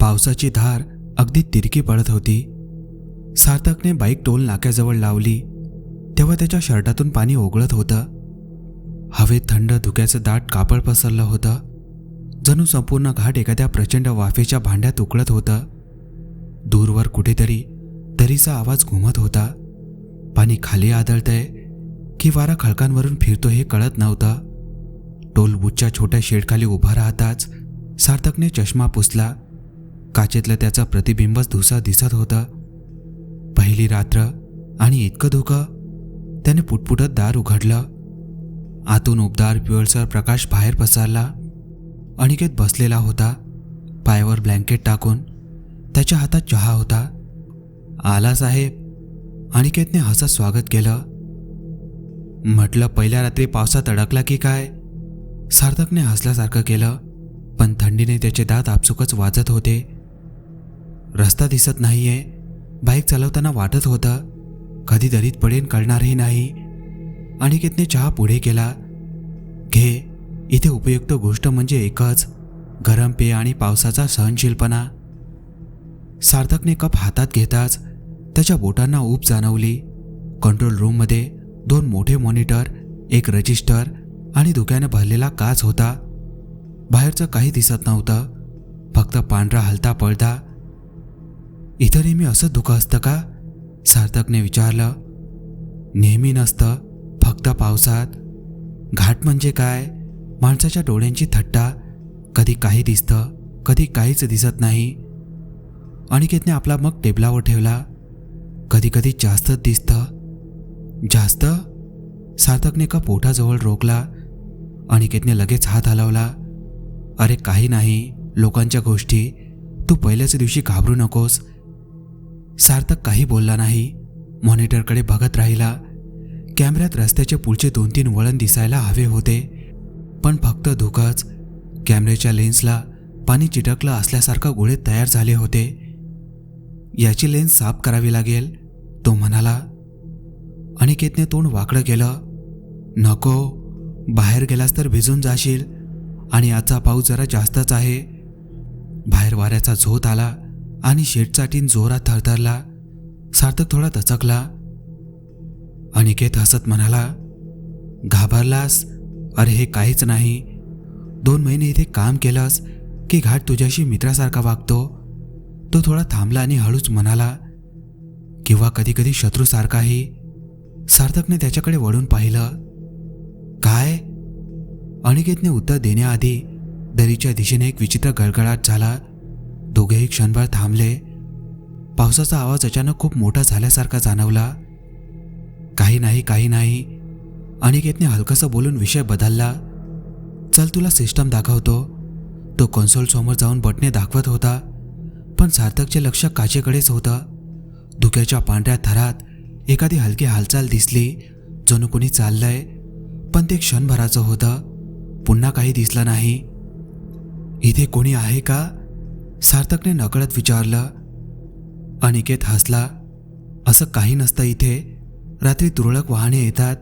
पावसाची धार अगदी तिरकी पडत होती. सार्थकने बाईक टोल नाक्याजवळ लावली. तेव्हा त्याच्या शर्टातून पाणी ओघळत होतं. हवेत थंड धुक्याचं दाट कापड पसरलं होतं. जणू संपूर्ण घाट एखाद्या प्रचंड वाफेच्या भांड्यात उकळत होतं. दूरवर कुठेतरी तरीचा आवाज घुमत होता. पाणी खाली आदळतंय की वारा खळकांवरून फिरतो हे कळत नव्हतं. टोलबुटच्या छोट्या शेडखाली उभा राहताच सार्थकने चष्मा पुसला. काचेतलं त्याचं प्रतिबिंबच धुसा दिसत होतं. पहिली रात्र आणि इतकं धुकं त्याने पुटपुटत दार उघडलं. आतून उबदार पिवळसर प्रकाश बाहेर पसरला. अनिकेत बसलेला होता. पायावर ब्लँकेट टाकून त्याच्या हातात चहा होता. आला साहेब. अनिकेतने हसत स्वागत केलं. म्हटलं पहिल्या रात्री पावसात अडकला की काय? सार्थकने हसल्यासारखं केलं पण थंडीने त्याचे दात आपसुकच वाजत होते. रस्ता दिसत नाहीये. बाईक चालवताना वाटत होतं. कधी दरीत पडेन कळणारही नाही. अनिकेतने चहा पुढे केला. घे. इथे उपयुक्त गोष्ट म्हणजे एकच गरम पेय आणि पावसाचा सहनशीलपणा. सार्थकने कप हातात घेताच त्याच्या बोटांना ऊब जाणवली. कंट्रोल रूममध्ये दोन मोठे मॉनिटर एक रजिस्टर आणि धुक्याने भरलेला काच होता. बाहेरचं काही दिसत नव्हतं. फक्त पांढरा हलता पळता इथं नेहमी असं धुकं असतं का? सार्थकने विचारलं. नेहमी नसतं फक्त पावसात. घाट म्हणजे काय? माणसाच्या डोळ्यांची थट्टा. कधी काही दिसतं कधी काहीच दिसत नाही. अनिकेतने आपला मग टेबलावर ठेवला. कधी कधी जास्तच दिसतं. जास्त? सार्थकने का पोटाजवळ रोखला. अनिकेतने लगेच हात हलवला. अरे काही नाही. लोकांच्या गोष्टी. तू पहिल्याच दिवशी घाबरू नकोस. सार्थक काही बोलला नाही. मॉनिटरकडे बघत राहिला. कॅमेऱ्यात रस्त्याचे पुढचे दोन तीन वळण दिसायला हवे होते. पण फक्त धुकंच. कॅमेऱ्याच्या लेन्सला पाणी चिटकलं असल्यासारखं गोळे तयार झाले होते. याची लेन्स साफ करावी लागेल? तो म्हणाला अनिकेतने तोंड वाकडं केलं. नको बाहेर गेलास तर भिजून जाशील आणि आजचा पाऊस जरा जास्तच आहे. बाहेर वाऱ्याचा झोत आला आणि शेटचा टीन जोरात थरथरला. सार्थक थोडा दचकला. अनिकेत हसत म्हणाला घाबरलास? अरे हे काहीच नाही. दोन महिने इथे काम केलंस की घाट तुझ्याशी मित्रासारखा वागतो? तो थोडा थांबला आणि हळूच म्हणाला किंवा कधीकधी शत्रूसारखाही सार्थकने त्याच्याकडे वळून पाहिलं. काय? अनिकेतने उत्तर देण्याआधी दरीच्या दिशेने एक विचित्र गडगडाट झाला. दोघेही क्षणभर थांबले. पावसाचा आवाज अचानक खूप मोठा झाल्यासारखा जाणवला. काही नाही काही नाही. अनिकेतने हलकसं बोलून विषय बदलला. चल तुला सिस्टम दाखवतो. तो कन्सोल समोर जाऊन बटणे दाखवत होता. पण सार्थकचे लक्ष काचेकडेच होतं. धुक्याच्या पांढऱ्या थरात एखादी हलकी हालचाल दिसली जणू कोणी चाललंय पण ते क्षणभराचं होतं. पुन्हा काही दिसलं नाही. इथे कोणी आहे का? सार्थकने नकळत विचारलं. अनिकेत हसला. असं काही नसतं इथे. रात्री तुरळक वाहने येतात.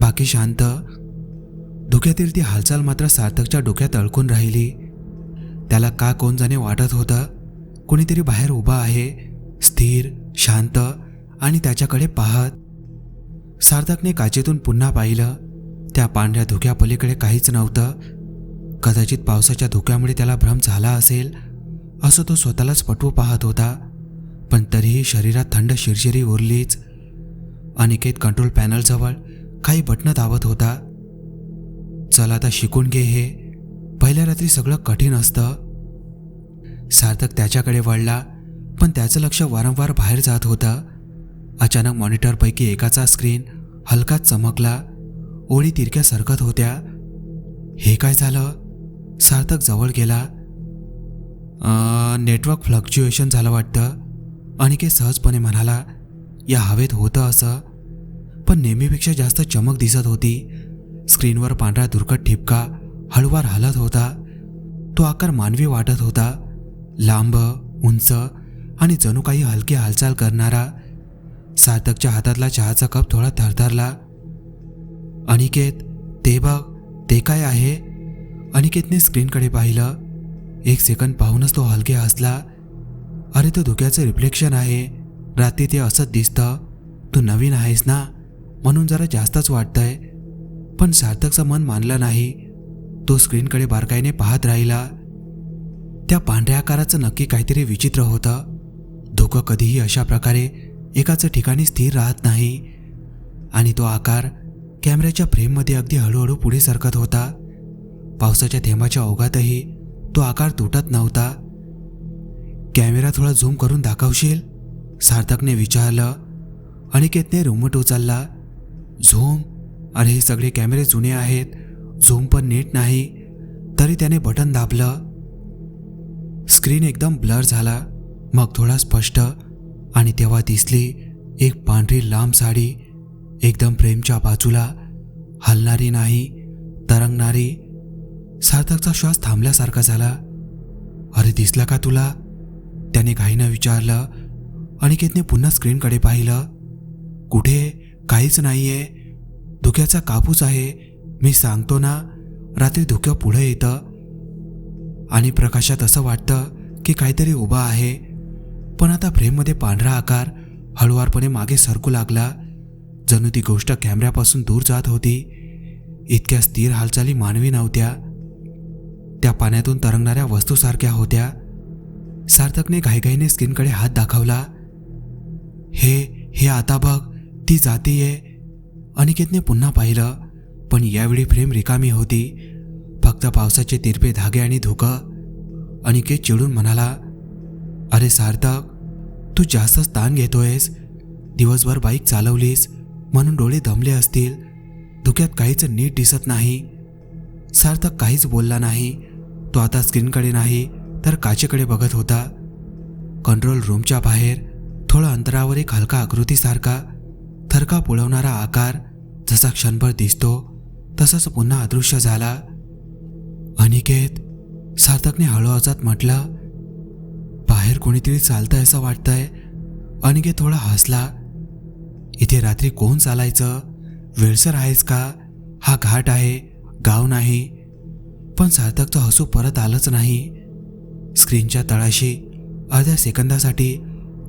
बाकी शांत. धुक्यातील ती हालचाल मात्र सार्थकच्या डोक्यात अडकून राहिली. त्याला का कोण जाणे वाटत होतं? कोणीतरी बाहेर उभा आहे. स्थिर शांत आणि त्याच्याकडे पाहत सार्थकने काचेतून पुन्हा पाहिलं. त्या पांढऱ्या धुक्यापलीकडे काहीच नव्हतं. कदाचित पावसाच्या धुक्यामुळे त्याला भ्रम झाला असेल असं तो स्वतःलाच पटवू पाहत होता. पण तरीही शरीरात थंड शिरशिरी उरलीच. अनिकेत कंट्रोल पॅनलजवळ काही बटणं दाबत होता. चल आता शिकून घे हे. पहिल्या रात्री सगळं कठीण असतं. सार्थक त्याच्याकडे वळला. पण त्याचं लक्ष वारंवार बाहेर जात होतं. अचानक मॉनिटरपैकी एकाचा स्क्रीन हलकाच चमकला. ओळी तिरक्या सरकत होत्या. हे काय झालं? सार्थक जवळ गेला. नेटवर्क फ्लक्च्युएशन झालं वाटतं. अनिकेत सहजपणे म्हणाला या हवेत होतं असं. पण नेहमीपेक्षा जास्त चमक दिसत होती. स्क्रीनवर पांढरा दुर्कट ठिपका हळूवार हलत होता. तो आकार मानवी वाटत होता. लांब उंच आणि जणू काही हलकी हालचाल करणारा सार्थकच्या हातातला चहाचा कप थोडा थरथरला अनिकेत ते बघ ते काय आहे? अनिकेतने स्क्रीनकडे पाहिलं. एक सेकंद पाहूनच तो हलके हसला. अरे तो धुक्याचं रिफ्लेक्शन आहे. रात्री ते असंच दिसतं. तू नवीन आहेस ना? म्हणून जरा जास्तच वाटतंय. पण सार्थकचं मन मानलं नाही. तो स्क्रीनकडे बारकाईने पाहत राहिला. त्या पांढऱ्या आकाराचं नक्की काहीतरी विचित्र होतं. धोकं कधीही अशा प्रकारे एकाच ठिकाणी स्थिर राहत नाही. आणि तो आकार कॅमेऱ्याच्या फ्रेममध्ये अगदी हळूहळू पुढे सरकत होता. पावसाच्या थेंबाच्या ओघातही तो आकार तुटत नव्हता. कॅमेरा थोडा झूम करून दाखवशील? सार्थकने विचारलं. अनिकेतने रुमट उचलला. झूम? अरे हे सगळे कॅमेरे जुने आहेत. झूम पण नीट नाही. तरी त्याने बटन दाबलं. स्क्रीन एकदम ब्लर झाला. मग थोडा स्पष्ट आणि तेव्हा दिसली एक पांढरी लांब साडी एकदम फ्रेमच्या बाजूला हलणारी नाही तरंगणारी. सार्थकचा श्वास थांबल्यासारखा झाला. अरे दिसला का तुला? त्याने घाईनं विचारलं. अनिकेतने पुन्हा स्क्रीनकडे पाहिलं. कुठे? काहीच नाहीये. धुक्याचा कापूस आहे. मी सांगतो ना रात्री धुकं पुढं येतं. आणि प्रकाशात असं वाटतं की काहीतरी उभा आहे. पण आता फ्रेममध्ये पांढरा आकार हळुवारपणे मागे सरकू लागला. जणू ती गोष्ट कॅमेऱ्यापासून दूर जात होती. इतक्या स्थिर हालचाली मानवी नव्हत्या. त्या पाण्यातून तरंगणाऱ्या वस्तूसारख्या होत्या. सार्थकने घाईघाईने स्किनकडे हात दाखवला. हे हे आता बघ ती जातीये. अनिकेतने पुन्हा पाहिलं पण यावेळी फ्रेम रिकामी होती. फक्त पावसाचे तिरपे धागे आणि धुकं. अनिकेत चिडून म्हणाला अरे सार्थक तू जास्तच ताण घेतोयस? दिवसभर बाईक चालवलीस म्हणून डोळे दमले असतील. धुक्यात काहीच नीट दिसत नाही. सार्थक काहीच बोलला नाही. तो आता स्क्रीनकडे नाही तर काचेकडे बघत होता. कंट्रोल रूमच्या बाहेर थोडं अंतरावर एक हलका आकृतीसारखा थरका पुळवणारा आकार जसा क्षणभर दिसतो तसाच पुन्हा अदृश्य झाला. अनिकेत सार्थकने हळू म्हटलं बाहेर कोणीतरी चालतंय असं वाटतंय. अनिकेत थोडा हसला. इथे रात्री कोण चालायचं? वेळसर आहेस का? हा घाट आहे गाव नाही. पण सार्थकचं हसू परत आलंच नाही. स्क्रीनच्या तळाशी अर्ध्या सेकंदासाठी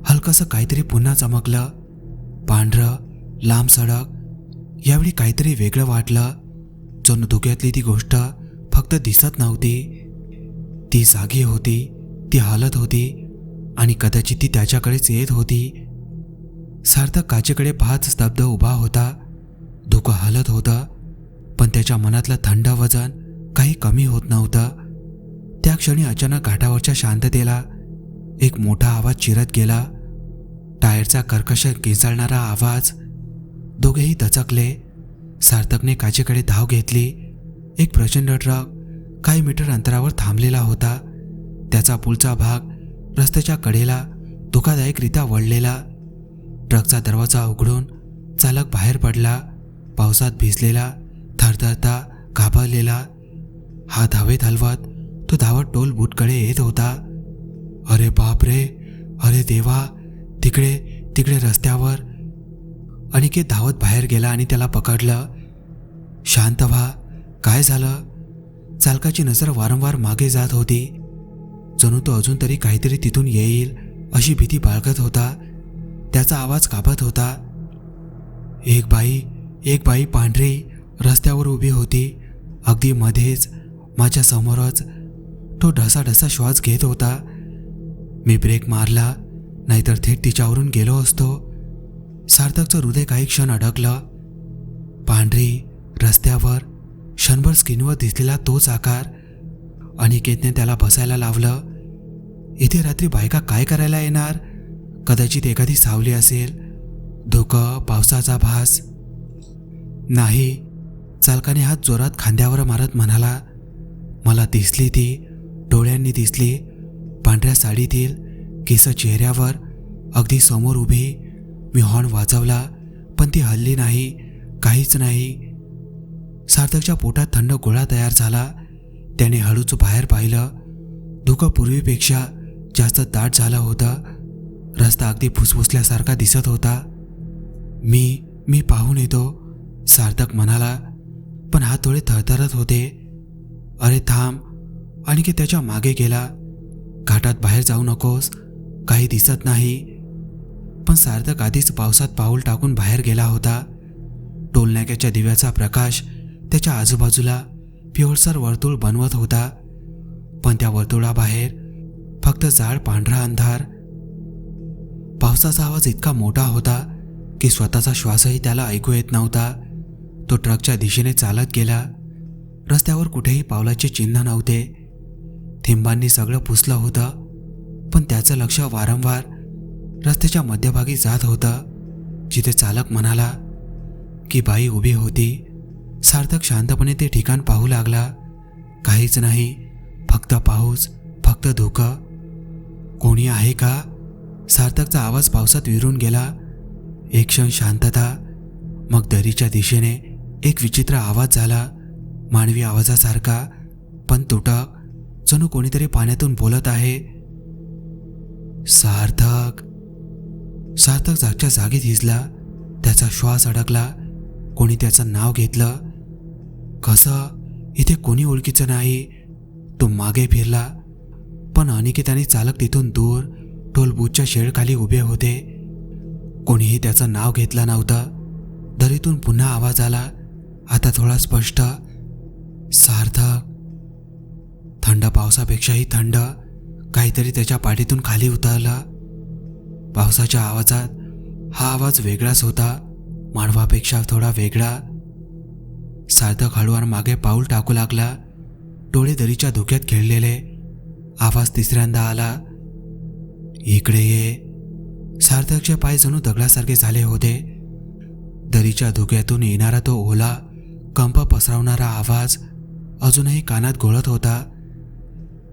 हलकंसं काहीतरी पुन्हा चमकलं. पांढरं लांब सडक यावेळी काहीतरी वेगळं वाटलं. जणू धुक्यातली ती गोष्ट फक्त दिसत नव्हती. ती जागी होती ती हालत होती. आणि कदाचित ती त्याच्याकडेच येत होती. सार्थक काचेकडे पाहत स्तब्ध उभा होता. धुकं हलत होतं पण त्याच्या मनातलं थंड वजन काही कमी होत नव्हतं. त्या क्षणी अचानक घाटावरच्या शांततेला एक मोठा आवाज चिरत गेला. टायरचा कर्कश किंचाळणारा आवाज. दोघेही दचकले. सार्थकने काचेकडे धाव घेतली. एक प्रचंड ट्रक काही मीटर अंतरावर थांबलेला होता. त्याचा पुढचा भाग रस्त्याच्या कडेला धोकादायकरित्या वळलेला. ट्रकचा दरवाजा उघडून चालक बाहेर पडला. पावसात भिजलेला थरथरता घाबरलेला. हा धावेत हलवत तो धावत टोल बूटकडे येत होता. अरे बाप रे अरे देवा! तिकडे तिकडे रस्त्यावर. अनिकेत धावत बाहेर गेला आणि त्याला पकडलं. शांत व्हा. काय झालं? चालकाची नजर वारंवार मागे जात होती. जणू तो अजून तरी काहीतरी तिथून येईल अशी भीती बाळगत होता. त्याचा आवाज कापत होता. एक बाई एक बाई पांढरी रस्त्यावर उभी होती. अगदी मध्येच माझ्या समोरच तो ढसाढसा श्वास घेत होता. मी ब्रेक मारला नाहीतर थेट तिच्यावरून गेलो असतो. सार्थकचं हृदय काही क्षण अडकलं. पांढरी रस्त्यावर क्षणभर स्क्रीनवर दिसलेला तोच आकार. अनिकेतने त्याला बसायला लावलं. इथे रात्री बायका काय करायला येणार? कदाचित एखादी सावली असेल धुकं पावसाचा भास. नाही चालकाने हात जोरात खांद्यावर मारत म्हणाला मला दिसली ती डोळ्यांनी दिसली पांढऱ्या साडीतील केस चेहऱ्यावर अगदी समोर उभी. मी हॉर्न वाजवला पण ती हल्ली नाही काहीच नाही. सार्थकच्या पोटात थंड गोळा तयार झाला. त्याने हळूच बाहेर पाहिलं. धुकं पूर्वीपेक्षा जास्त दाट झालं होतं. रस्ता अगदी फुसफुसल्यासारखा दिसत होता. मी मी पाहून येतो सार्थक म्हणाला. पण हात थोडे थरथरत होते. अरे थांब आणखी त्याच्यामागे गेला. घाटात बाहेर जाऊ नकोस काही दिसत नाही. पण सार्थक आधीच पावसात पाऊल टाकून बाहेर गेला होता. टोलनाक्याच्या दिव्याचा प्रकाश त्याच्या आजूबाजूला पिवळसर वर्तुळ बनवत होता. पण त्या वर्तुळाबाहेर फक्त जाड पांढरा अंधार. पावसाचा आवाज इतका मोठा होता की स्वतःचा श्वासही त्याला ऐकू येत नव्हता. तो ट्रकच्या दिशेने चालत गेला. रस्त्यावर कुठेही पावलाचे चिन्ह नव्हते. थिंबांनी सगळं पुसलं होतं पण त्याचं लक्ष वारंवार रस्त्याच्या मध्यभागी जात होतं जिथे चालक म्हणाला की बाई उभी होती. सार्थक शांतपणे ते ठिकाण पाहू लागला. काहीच नाही फक्त पाऊस फक्त धुकं. कोणी आहे का? सार्थकचा आवाज पावसात विरून गेला. एक क्षण शांतता मग दरीच्या दिशेने एक विचित्र आवाज झाला. मानवी आवाजासारखा पण तुटक जणू कोणीतरी पाण्यातून बोलत आहे. सार्थक. सार्थक जागच्या जागी हिजला. त्याचा श्वास अडकला. कोणी त्याचं नाव घेतलं. कसं? इथे कोणी ओळखीचं नाही. तो मागे फिरला. पण अनिकेताने चालक तिथून दूर टोलबूथच्या शेडखाली उभे होते. कोणीही त्याचं नाव घेतलं नव्हतं. दरीतून पुन्हा आवाज आला. आता थोडा स्पष्ट. सार्थक. थंड पावसापेक्षाही थंड. काहीतरी त्याच्या पाठीतून खाली उतरलं. पावसाच्या आवाजात हा आवाज वेगळाच होता. मानवापेक्षा थोडा वेगळा. सार्थक हळूवार मागे पाऊल टाकू लागला. डोळे दरीच्या धोक्यात खेळलेले. आवाज तिसऱ्यांदा आला. इकडे ये. सार्थकचे पाय जणू दगडासारखे झाले होते. दरीच्या धुक्यातून येणारा तो ओला कंप पसरवणारा आवाज अजूनही कानात घोळत होता.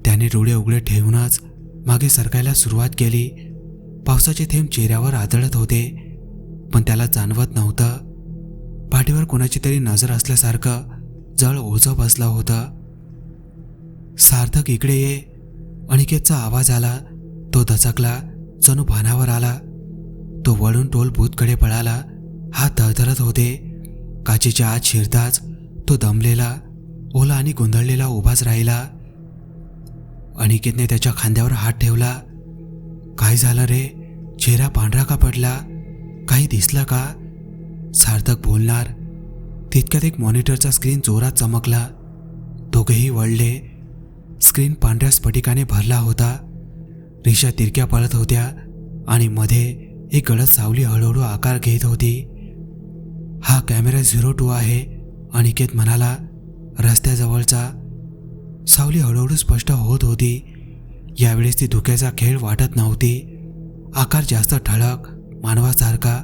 त्याने डोळे उघडे ठेवूनच मागे सरकायला सुरुवात केली. पावसाचे थेंब चेहऱ्यावर आदळत होते पण त्याला जाणवत नव्हतं. पाठीवर कोणाची तरी नजर असल्यासारखं जळ ओझं बसलं होतं. सार्थक इकडे ये. अनिकेतचा आवाज आला तो दचकला जणू भानावर आला. तो वळून टोल भूतकडे पळाला. हात धडधडत होते. काचेच्या आत शिरताच तो दमलेला ओला आणि गोंधळलेला उभाच राहिला. अनिकेतने त्याच्या खांद्यावर हात ठेवला. काय झालं रे? चेहरा पांढरा का पडला? काही दिसलं का? सार्थक बोलणार. तितक्यात एक मॉनिटरचा स्क्रीन जोरात चमकला. दोघेही वळले. स्क्रीन पांढऱ्या स्फटिकाने भरला होता. रिषा तिरक्या पळत होत्या आणि मध्ये एक गडद सावली हळूहळू आकार घेत होती. हा कॅमेरा झिरो टू आहे अनिकेत म्हणाला रस्त्याजवळचा. सावली हळूहळू स्पष्ट होत होती. यावेळेस ती धुक्याचा खेळ वाटत नव्हती. आकार जास्त ठळक मानवासारखा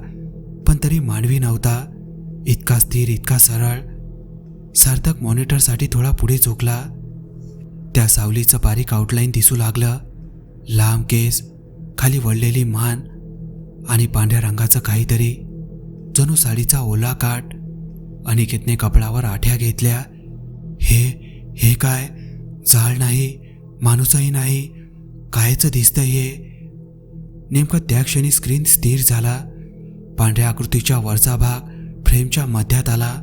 पण तरी मानवी नव्हता. इतका स्थिर इतका सरळ. सार्थक मॉनिटरसाठी थोडा पुढे झोकला त्या सावलीचं बारीक आउटलाईन दिसू लागलं. लांब केस खाली वळलेली मान आणि पांढऱ्या रंगाचं काहीतरी. जणू साडीचा ओला काठ अनिकेतने कपडावर आठ्या घेतल्या. हे हे काय? जाळ नाही माणूसही नाही कायचं दिसतंय हे? नेमकं त्या क्षणी स्क्रीन स्थिर झाला. पांढऱ्या आकृतीच्या वरचा भाग फ्रेमच्या मध्यात आला.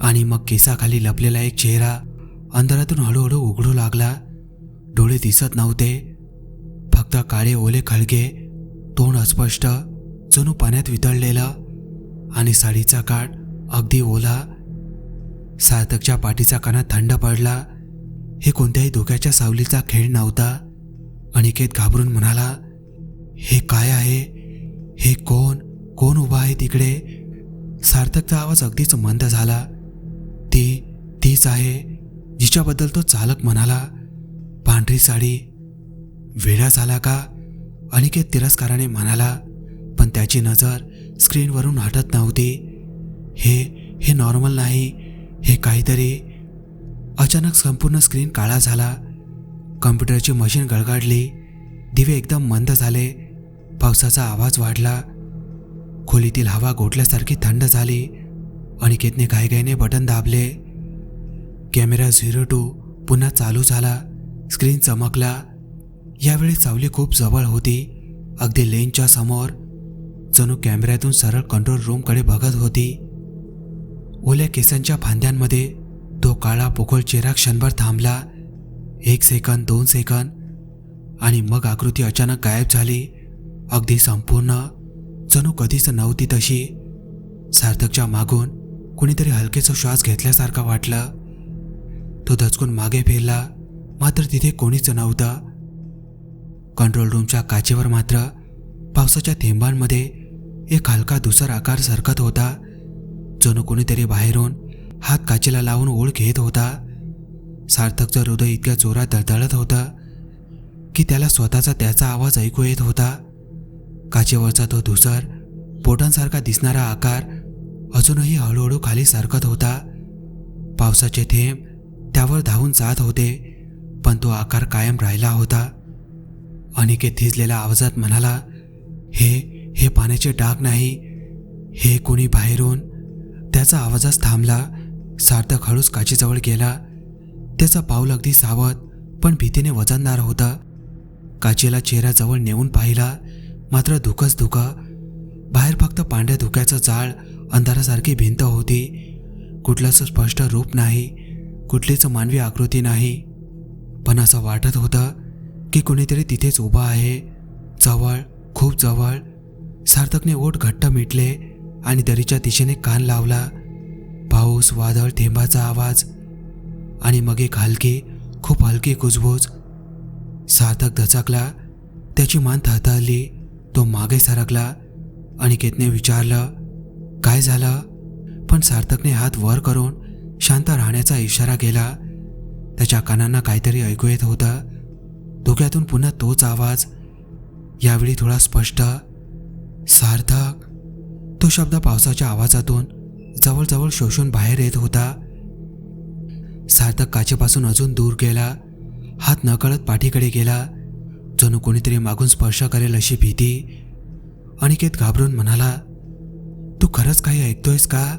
आणि मग केसाखाली लपलेला एक चेहरा अंधारातून हळूहळू उघडू लागला. डोळे दिसत नव्हते. फक्त काळे ओले खळगे तोंड अस्पष्ट जणू पाण्यात वितळलेलं आणि साडीचा काठ अगदी ओला. सार्थकच्या पाठीचा काना थंड पडला. हे कोणत्याही धोक्याच्या सावलीचा खेळ नव्हता. अनिकेत घाबरून म्हणाला हे काय आहे? हे कोण? कोण उभा आहे तिकडे? सार्थकचा आवाज अगदीच मंद झाला. ती तीच आहे. जिच्याबद्दल तो चालक म्हणाला पांढरी साडी वेळा झाला का? अनिकेत तिरस्काराने म्हणाला पण त्याची नजर स्क्रीनवरून हटत नव्हती. हे हे नॉर्मल नाही. हे काहीतरी अचानक संपूर्ण स्क्रीन काळा झाला. कम्प्युटरची मशीन गळगाडली. दिवे एकदम मंद झाले. पावसाचा आवाज वाढला. खोलीतील हवा गोठल्यासारखी थंड झाली. अनिकेतने घाईघाईने बटन दाबले. कॅमेरा झिरो टू पुन्हा चालू झाला. स्क्रीन चमकला. यावेळी सावली खूप जवळ होती. अगदी लेनच्या समोर. जणू कॅमेऱ्यातून सरळ कंट्रोल रूमकडे बघत होती. ओल्या केसांच्या फांद्यांमध्ये तो काळा पोकळ चेहरा क्षणभर थांबला. एक सेकंद दोन सेकंद. आणि मग आकृती अचानक गायब झाली. अगदी संपूर्ण. जणू कधीच नव्हती तशी. सार्थकच्या मागून कुणीतरी हलकेचा श्वास घेतल्यासारखा वाटलं. तो दचकून मागे फिरला मात्र तिथे कोणीच नव्हतं. कंट्रोल रूमच्या काचेवर मात्र पावसाच्या थेंबांमध्ये एक हलका दुसर आकार सरकत होता जणू कोणीतरी बाहेरून हात काचेला लावून ओळ घेत होता. सार्थकचं हृदय इतक्या जोरात दळदळत होतं की त्याला स्वतःचा त्याचा आवाज ऐकू येत होता. काचेवरचा तो धुसर बोटांसारखा दिसणारा आकार अजूनही हळूहळू खाली सरकत होता. पावसाचे थेंब त्यावर धावून जात होते पण तो आकार कायम राहिला होता. अनिकेत थिजलेल्या आवाजात म्हणाला हे हे पाण्याचे डाग नाही. हे कोणी बाहेरून? त्याचा आवाजच थांबला. सार्थक हळूच काचेजवळ गेला. त्याचा पाऊल अगदी सावध पण भीतीने वजनदार होता. काचेला चेहऱ्याजवळ नेऊन पाहिला मात्र धुकच धुकं. बाहेर फक्त पांढऱ्या धुक्याचं जाळ अंधारासारखी भिंत होती. कुठलंच स्पष्ट रूप नाही. कुठलीच मानवी आकृती नाही. पण असं वाटत होतं की कोणीतरी तिथेच उभं आहे. जवळ खूप जवळ सार्थकने ओठ घट्ट मिटले आणि दरीच्या दिशेने कान लावला. पाऊस वादळ थेंबाचा आवाज आणि मग एक हलकी खूप हलकी कुजबूज. सार्थक धचकला त्याची मान थरथरली तो मागे सरकला अनिकेतने विचारलं काय झालं? पण सार्थकने हात वर करून शांत राहण्याचा इशारा केला त्याच्या कानांना काहीतरी ऐकू येत होतं. धोक्यातून पुन्हा तोच आवाज यावेळी थोडा स्पष्ट सार्थक. तो शब्द पावसाच्या आवाजातून जवळजवळ शोषून बाहेर येत होता. सार्थक काचेपासून अजून दूर गेला. हात नकळत पाठीकडे गेला. जणू कोणीतरी मागून स्पर्श करेल अशी भीती. अनिकेत घाबरून म्हणाला तू खरंच काही ऐकतोयस का?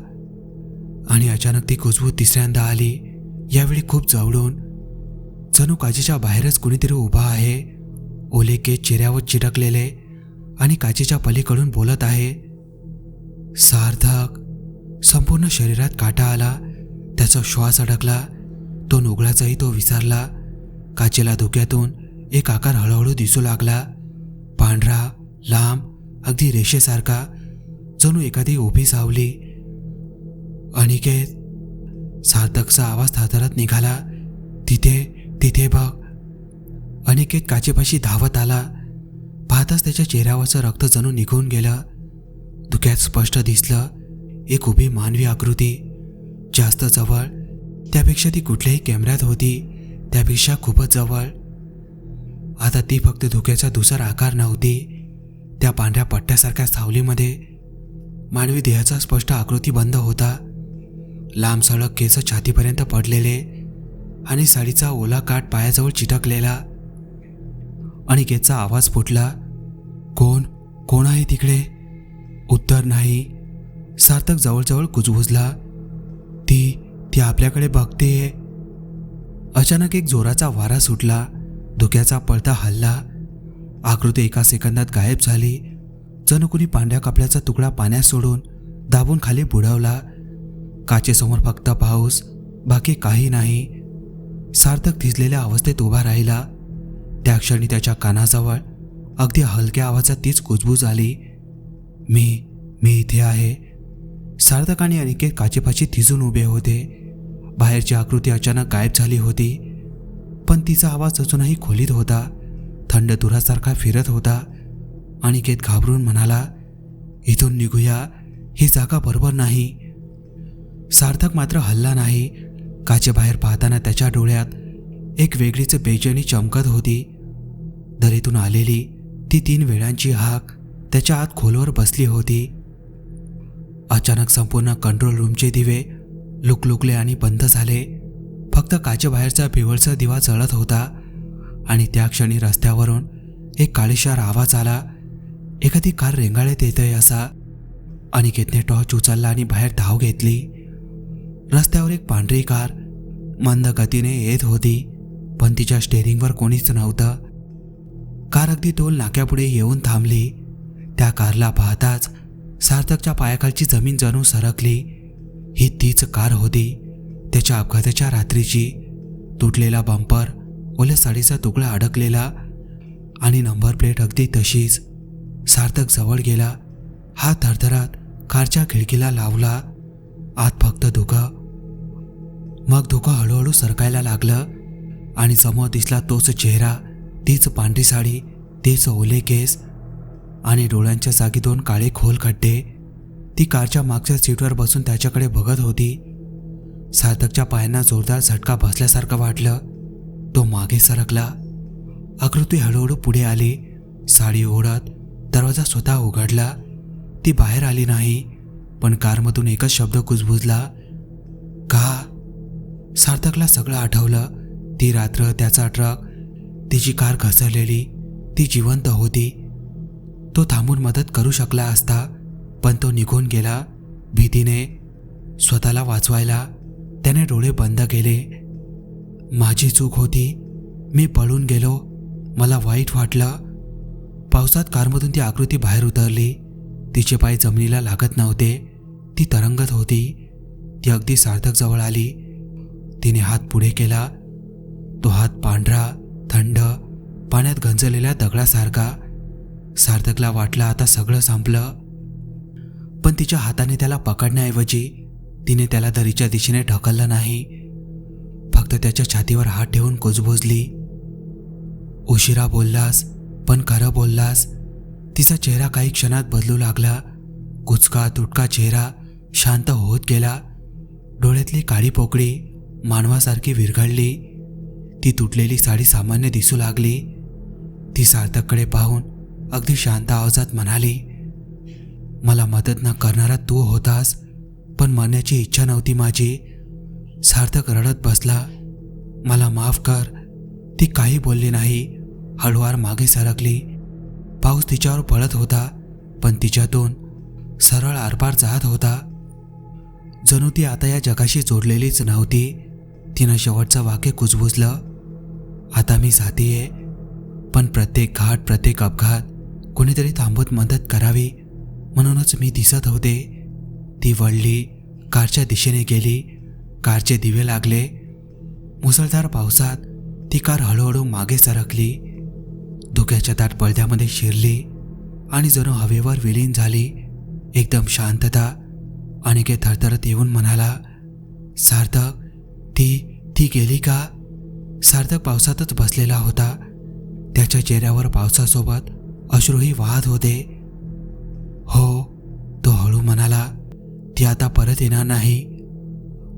आणि अचानक ती कुजबूत तिसऱ्यांदा आली. यावेळी खूप जवळून. जणू काचेच्या बाहेरच कुणीतरी उभा आहे. ओले केस चेहऱ्यावर चिटकलेले आणि काचेच्या पलीकडून बोलत आहे. सार्थक. संपूर्ण शरीरात काटा आला. त्याचा श्वास अडकला. तो उघडाचाही तो विसरला. काचेला धुक्यातून एक आकार हळूहळू दिसू लागला. पांढरा लांब अगदी रेषेसारखा. जणू एखादी उभी सावली. अनिकेत सार्थकचा आवाज थातरत निघाला. तिथे तिथे बघ. अनिकेत काचेपाशी धावत आला. पाहताच त्याच्या चेहऱ्यावरचं रक्त जणू निघून गेलं. धुक्यात स्पष्ट दिसलं. एक उभी मानवी आकृती. जास्त जवळ. त्यापेक्षा ती कुठल्याही कॅमेऱ्यात होती. त्यापेक्षा खूपच जवळ. आता ती फक्त धुक्याचा दुसरा आकार नव्हती. त्या पांढऱ्या पट्ट्यासारख्या सावलीमध्ये मानवी देहाचा स्पष्ट आकृती बंद होता. लांब सडक केस छातीपर्यंत पडलेले आणि साडीचा ओला काठ पायाजवळ चिटकलेला. अनिकेतचा आवाज फुटला कोण? कोण आहे तिकडे? उत्तर नाही. सार्थक जवळजवळ कुजबुजला ती ती आपल्याकडे बघतेय. अचानक एक जोराचा वारा सुटला धुक्याचा पळता हल्ला. आकृती एका सेकंदात गायब झाली. जणू कुणी पांढऱ्या कपड्याचा तुकडा पाण्यात सोडून दाबून खाली बुडवला. काचेसमोर फक्त पाऊस बाकी काही नाही. सार्थक थिजलेल्या अवस्थेत उभा राहिला. त्या क्षणी त्याच्या कानाजवळ अगदी हलक्या आवाजात तीच कुजबूज आली. मी मी इथे आहे. सार्थक आणि अनिकेत काचेपाशी थिजून उभे होते. बाहेरची आकृती अचानक गायब झाली होती. पण तिचा आवाज अजूनही खोलीत होता. थंड दुरासारखा फिरत होता. अनिकेत घाबरून म्हणाला इथून निघूया. ही जागा बरोबर नाही. सार्थक मात्र हल्ला नाही. काचेबाहेर पाहताना त्याच्या डोळ्यात एक वेगळीच बेचैनी चमकत होती. दरीतून आलेली ती तीन वेळांची हाक त्याच्या आत खोलवर बसली होती. अचानक संपूर्ण कंट्रोल रूमचे दिवे लुकलुकले आणि बंद झाले. फक्त काचेबाहेरचा पिवळसा दिवा जळत होता आणि त्या क्षणी रस्त्यावरून एक काळीशार आवाज आला. एखादी कार रेंगाळ्यात येतय असा. अनिकेतने टॉर्च उचलला आणि बाहेर धाव घेतली. रस्त्यावर एक पांढरी कार मंद गतीने येत होती पण तिच्या स्टेअरिंगवर कोणीच नव्हतं. कार अगदी टोल नाक्यापुढे येऊन थांबली. त्या कारला पाहताच सार्थकच्या पायाखालची जमीन जणू सरकली. ही तीच कार होती. त्याच्या अपघाताच्या रात्रीची तुटलेला बंपर ओल्या साडीचा तुकडा अडकलेला आणि नंबर प्लेट अगदी तशीच. सार्थक जवळ गेला. हा थरथरात कारच्या खिडकीला लावला. आत फक्त धुकं मग धुकं हळूहळू सरकायला लागलं आणि समोर दिसला तोच चेहरा तीच पांढरी साडी तेच ओले केस आणि डोळ्यांच्या जागी दोन काळे खोल खड्डे. ती कारच्या मागच्या सीटवर बसून त्याच्याकडे बघत होती. सार्थकच्या पायांना जोरदार झटका बसल्यासारखं वाटलं. तो मागे सरकला. आकृती हळूहळू पुढे आली. साडी ओढत दरवाजा स्वतः उघडला. ती बाहेर आली नाही पण कारमधून एकच शब्द कुजबुजला. का? सार्थकला सगळं आठवलं. ती रात्र त्याचा ट्रक तिची कार घसरलेली ती जिवंत होती. तो थांबून मदत करू शकला असता पण तो निघून गेला भीतीने स्वतःला वाचवायला. त्याने डोळे बंद केले. माझी चूक होती. मी पळून गेलो. मला वाईट वाटलं. पावसात कारमधून ती आकृती बाहेर उतरली. तिचे पाय जमिनीला लागत नव्हते. ती तरंगत होती. ती अगदी सार्थक जवळ आली. तिने हात पुढे केला. तो हात पांढरा थंड पाण्यात गंजलेल्या दगडासारखा. सार्थकला वाटलं आता सगळं संपलं. पण तिच्या हाताने त्याला पकडण्याऐवजी तिने त्याला दरीच्या दिशेने ढकललं नाही. फक्त त्याच्या छातीवर हात ठेवून कुजबुजली. उशिरा बोललास पण खरं बोललास. तिचा चेहरा काही क्षणात बदलू लागला. कुचका तुटका चेहरा शांत होत गेला. डोळ्यातली काळी पोकळी मानवासारखी विरघळली. ती तुटलेली साडी सामान्य दिसू लागली. ती सार्थककडे पाहून अगदी शांत आवाजात म्हणाली मला मदत न करणारा तू होतास पण मरण्याची इच्छा नव्हती माझी. सार्थक रडत बसला. मला माफ कर. ती काही बोलली नाही. हळूवार मागे सरकली. पाऊस तिच्यावर पडत होता पण तिच्यातून सरळ आरपार जात होता. जणू ती आता या जगाशी जोडलेलीच नव्हती. तिनं शेवटचं वाक्य कुजबुजलं. आता मी जातीये पण प्रत्येक घाट प्रत्येक अपघात कोणीतरी थांबवत मदत करावी. म्हणूनच मी दिसत होते. ती वळली कारच्या दिशेने गेली कारचे दिवे लागले. मुसळधार पावसात ती कार हळूहळू मागे सरकली. धुक्याच्या दाट पडद्यामध्ये शिरली आणि जणू हवेवर विलीन झाली. एकदम शांतता अनिके थरथरत येऊन म्हणाला सार्थक ती ती गेली का? सार्थक पावसातच बसलेला होता. त्याच्या चेहऱ्यावर पावसासोबत अश्रूही वाहत होते. हो तो हळू म्हणाला ती आता परत येणार नाही.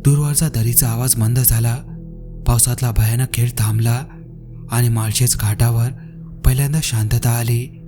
दूरवरचा दरीचा आवाज मंद झाला. पावसातला भयानक खेळ थांबला आणि माळशेज घाटावर पहिल्यांदा शांतता आली.